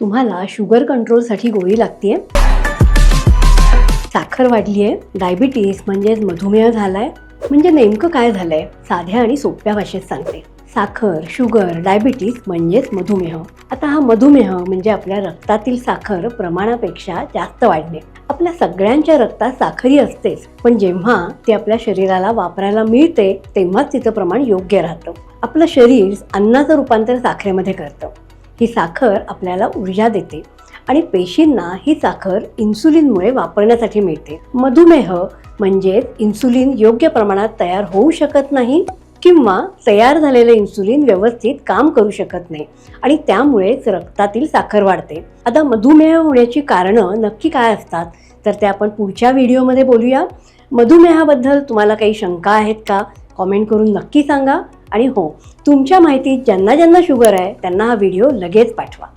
तुम्हाला शुगर कंट्रोलसाठी गोळी लागते साखर वाढली आहे डायबिटीस म्हणजेच मधुमेह झालाय. म्हणजे नेमकं काय झालंय? साध्या आणि सोप्या भाषेत सांगते. साखर शुगर डायबिटीस म्हणजेच मधुमेह. आता हा मधुमेह म्हणजे आपल्या रक्तातील साखर प्रमाणापेक्षा जास्त वाढणे. आपल्या सगळ्यांच्या रक्तात साखरी असतेच. पण जेव्हा ते आपल्या शरीराला वापरायला मिळते तेव्हाच तिचं प्रमाण योग्य राहतं. आपलं शरीर अन्नाचं रूपांतर साखरेमध्ये करतं. ही साखर आपल्याला ऊर्जा देते आणि पेशींना ही साखर इन्सुलिनमुळे वापरण्यासाठी मिळते. मधुमेह म्हणजेच इन्सुलिन योग्य प्रमाणात तयार होऊ शकत नाही किंवा तयार झालेलं इन्सुलिन व्यवस्थित काम करू शकत नाही आणि त्यामुळेच रक्तातील साखर वाढते. आता मधुमेह होण्याची कारणं नक्की काय असतात? तर ते आपण पुढच्या व्हिडिओमध्ये बोलूया. मधुमेहाबद्दल तुम्हाला काही शंका आहेत का? कॉमेंट करून नक्की सांगा. आणि हो तुमच्या माहितीत ज्यांना ज्यांना शुगर आहे त्यांना हा व्हिडिओ लगेच पाठवा.